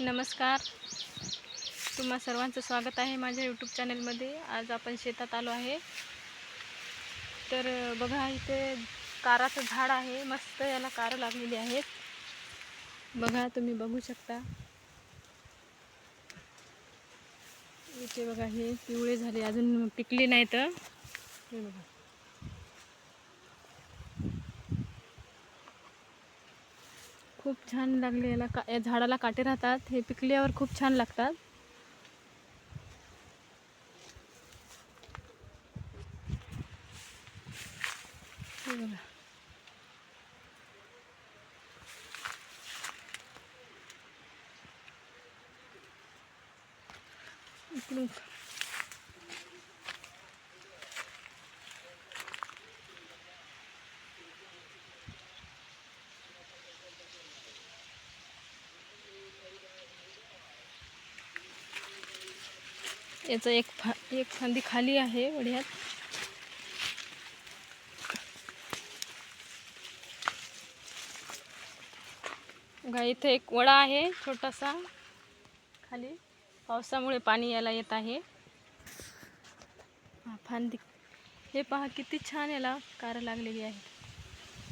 नमस्कार. तुम्हा सर्वांचं स्वागत आहे माझ्या यूट्यूब चॅनलमध्ये आज आपण शेतात आलो आहे. तर बघा इथे काराचं झाड आहे. मस्त याला कारं लागलेली आहेत. बघा तुम्ही बघू शकता. इथे बघा हे पिवळे झाले. अजून पिकले नाहीत. हे बघा. खूप छान लागले याला का या झाडाला काटे राहतात. हे पिकल्यावर खूप छान लागतात. इकडून याचं एक फा एक फांदी खाली आहे वड्यात बघा इथे एक वडा आहे छोटासा. खाली पावसामुळे पाणी यायला येत आहे. हा, फांदी. हे पहा किती छान याला कार लागलेली आहे.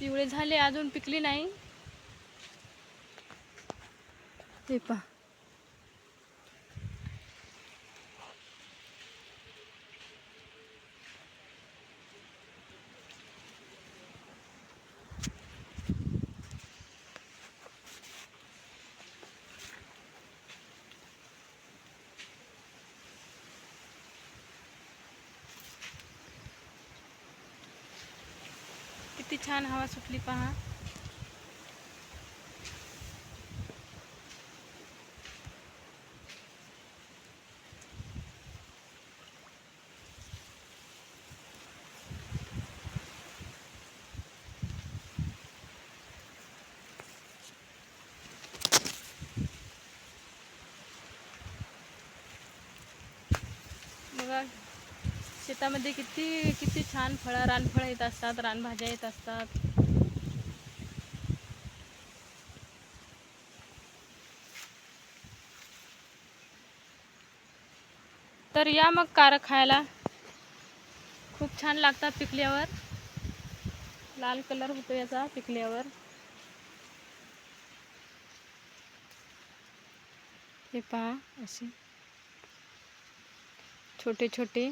पिवळे झाले अजून पिकली नाही. हे पहा. किती छान हवा सुटली पहा बघा शेतामध्ये किती किती छान फळं रानफळं येत असतात रानभाज्या येत असतात. तर या मग कार खायला. खूप छान लागतात पिकल्यावर. लाल कलर होतो याचा पिकल्यावर. हे पहा असे. छोटे छोटे.